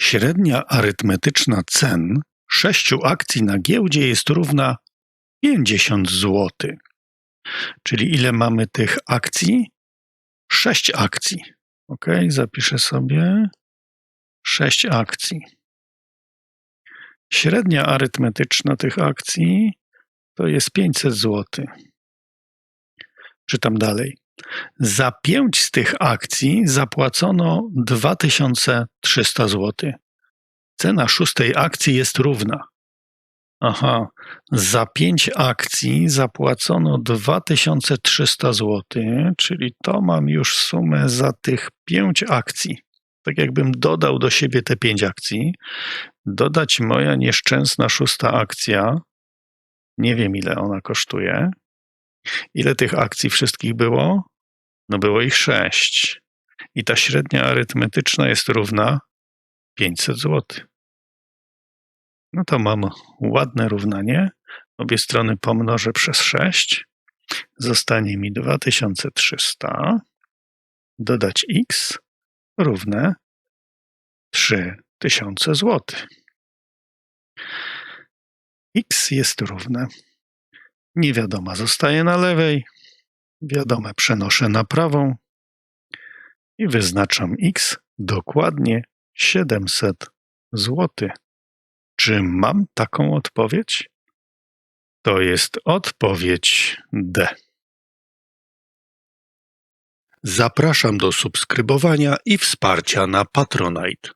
Średnia arytmetyczna cen sześciu akcji na giełdzie jest równa 50 zł. Czyli ile mamy tych akcji? Sześć akcji. Ok, zapiszę sobie sześć akcji. Średnia arytmetyczna tych akcji to jest 500 zł. Czytam dalej. Za pięć z tych akcji zapłacono 2300 zł. Cena szóstej akcji jest równa. Aha, za pięć akcji zapłacono 2300 zł, czyli to mam już sumę za tych pięć akcji. Tak jakbym dodał do siebie te pięć akcji, dodać moja nieszczęsna szósta akcja, nie wiem ile ona kosztuje. Ile tych akcji wszystkich było? No było ich sześć. I ta średnia arytmetyczna jest równa 500 zł. No to mam ładne równanie. Obie strony pomnożę przez 6. Zostanie mi 2300. Dodać x równe 3000 zł. x jest równe. Niewiadoma zostaje na lewej. Wiadome przenoszę na prawą. I wyznaczam x dokładnie 700 zł. Czy mam taką odpowiedź? To jest odpowiedź D. Zapraszam do subskrybowania i wsparcia na Patronite.